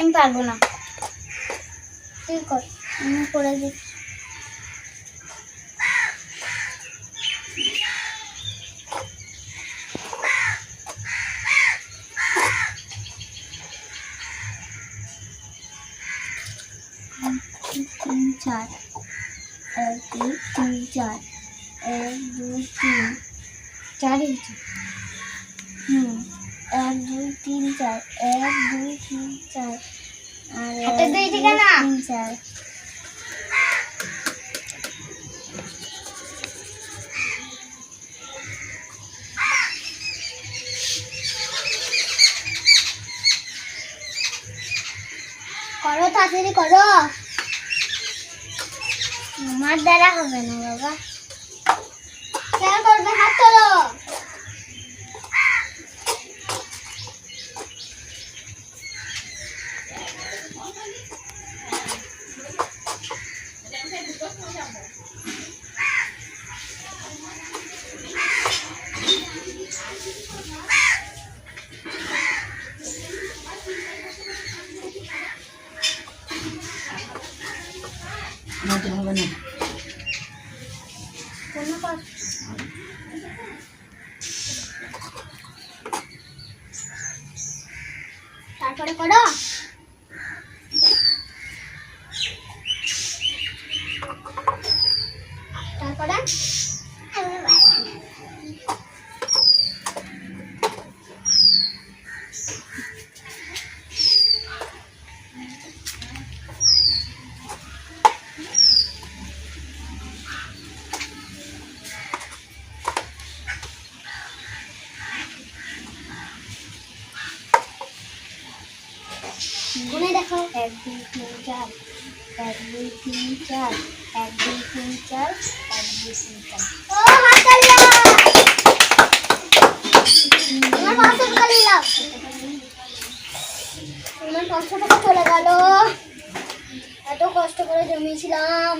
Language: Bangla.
আমি পারব না। তুই কর, আমি করে দিচ্ছি তিন, চার। এক, দুই, তিন, চার। এক, দুই, তিন। চার হুম। এক, দুই, তিন, চার। এক, দুই, তিন, চার। হাতে এক দুই দুই দিকে না। তিন চার করো তাড়াতাড়ি করো। আমার দ্বারা হবে না বাবা। কেন করবে? হাত তোলো। নতুন হবে না কোনো কর তারপরে করো তারপরে মনে দেখো? এক, দুই, তিন, চার। এক, দুই, তিন, চার। এক, দুই, তিন, চার। এক, দুই, তিন, চার। আমার পাঁচশো টাকা চলে গেল। এত কষ্ট করে জমিয়েছিলাম।